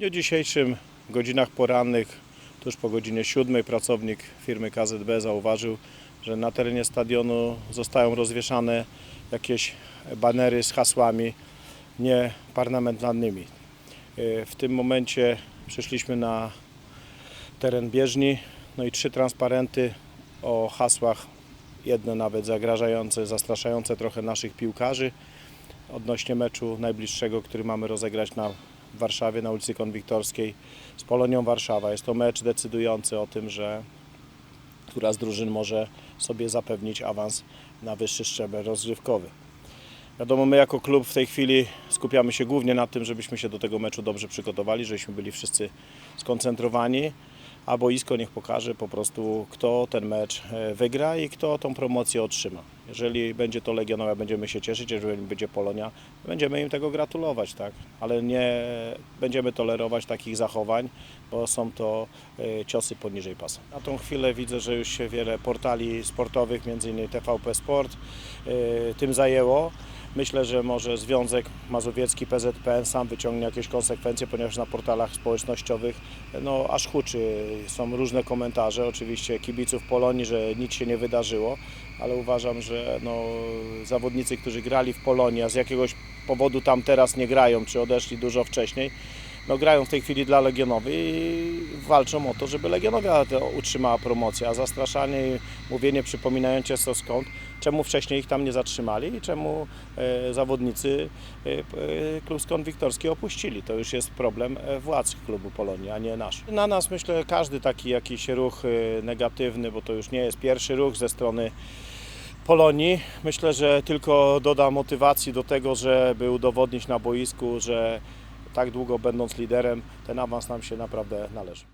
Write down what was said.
dniu dzisiejszym, w godzinach porannych, tuż po godzinie 7, pracownik firmy KZB zauważył, że na terenie stadionu zostają rozwieszane jakieś banery z hasłami nieparlamentarnymi. E, W tym momencie przyszliśmy na teren bieżni, no i trzy transparenty o hasłach, jedne nawet zagrażające, zastraszające trochę naszych piłkarzy odnośnie meczu najbliższego, który mamy rozegrać na Warszawie na ulicy Konwiktorskiej z Polonią Warszawa. Jest to mecz decydujący o tym, że która z drużyn może sobie zapewnić awans na wyższy szczebel rozgrywkowy. Wiadomo, my jako klub w tej chwili skupiamy się głównie na tym, żebyśmy się do tego meczu dobrze przygotowali, żebyśmy byli wszyscy skoncentrowani, a boisko niech pokaże po prostu, kto ten mecz e, wygra i kto tą promocję otrzyma. Jeżeli będzie to Legionowa, będziemy się cieszyć, jeżeli będzie Polonia, będziemy im tego gratulować, tak? ale nie będziemy tolerować takich zachowań, bo są to e, ciosy poniżej pasa. Na tą chwilę widzę, że już się wiele portali sportowych, m.in. TVP Sport, e, tym zajęło. Myślę, że może Związek Mazowiecki, PZPN sam wyciągnie jakieś konsekwencje, ponieważ na portalach społecznościowych no, aż huczy. Są różne komentarze, oczywiście kibiców Polonii, że nic się nie wydarzyło, ale uważam, że no, zawodnicy, którzy grali w Polonii, a z jakiegoś powodu tam teraz nie grają, czy odeszli dużo wcześniej, no, grają w tej chwili dla Legionowej i walczą o to, żeby Legionowa utrzymała promocję, a zastraszanie i mówienie przypominające co skąd, czemu wcześniej ich tam nie zatrzymali i czemu e, zawodnicy e, e, klub Konwiktorski opuścili. To już jest problem władz klubu Polonii, a nie nasz. Na nas myślę każdy taki jakiś ruch negatywny, bo to już nie jest pierwszy ruch ze strony Polonii. Myślę, że tylko doda motywacji do tego, żeby udowodnić na boisku, że tak długo będąc liderem, ten awans nam się naprawdę należy.